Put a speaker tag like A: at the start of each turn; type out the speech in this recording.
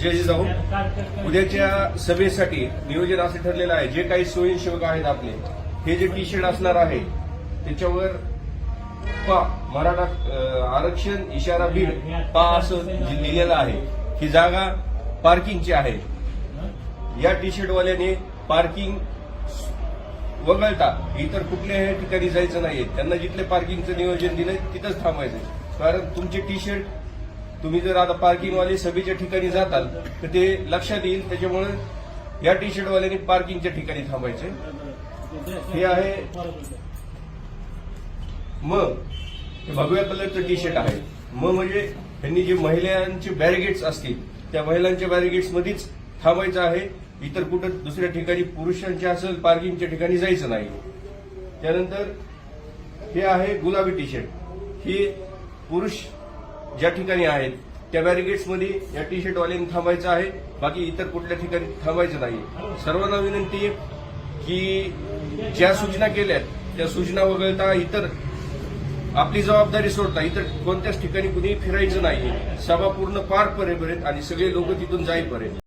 A: जय जाऊ उद्याच्या सभेसाठी नियोजन असं ठरलेलं आहे. जे काही स्वयंसेवक आहेत आपले हे जे टी शर्ट असणार आहे त्याच्यावर पा मराठा आरक्षण इशारा बीड पा असं लिहिलेलं आहे. ही जागा पार्किंगची आहे. या टी शर्टवाल्याने पार्किंग वगळता इतर कुठल्याही ठिकाणी जायचं नाहीये. त्यांना जिथले पार्किंगचं नियोजन दिलंय तिथंच थांबायचं कारण तुमचे टी शर्ट तुम्ही जर आता पार्किंगवाले सभेच्या ठिकाणी जाताल तर ते लक्षात येईल. त्याच्यामुळे या टी शर्टवाल्यांनी पार्किंगच्या ठिकाणी थांबायचे. हे आहे. मग हे भगव्या कलरचं टी शर्ट आहे. मग म्हणजे त्यांनी जे महिलांचे बॅरिगेट्स असतील त्या महिलांच्या बॅरिगेट्स मध्येच थांबायचं आहे. इतर कुठं दुसऱ्या ठिकाणी पुरुषांच्या असेल पार्किंगच्या ठिकाणी जायचं नाही. त्यानंतर हे आहे गुलाबी टी शर्ट ही पुरुष ज्या ठिकाणी आहेत त्या बॅरिगेट्समध्ये या टी शर्टवाल्यांनी थांबायचं आहे बाकी इतर कुठल्या ठिकाणी थांबायचं नाही. सर्वांना विनंती आहे की ज्या सूचना केल्यात त्या सूचना वगळता इतर आपली जबाबदारी सोडता इतर कोणत्याच ठिकाणी कुणीही फिरायचं नाही. सभा पूर्ण पार परेपर्यंत आणि सगळे लोक तिथून जाईपर्यंत.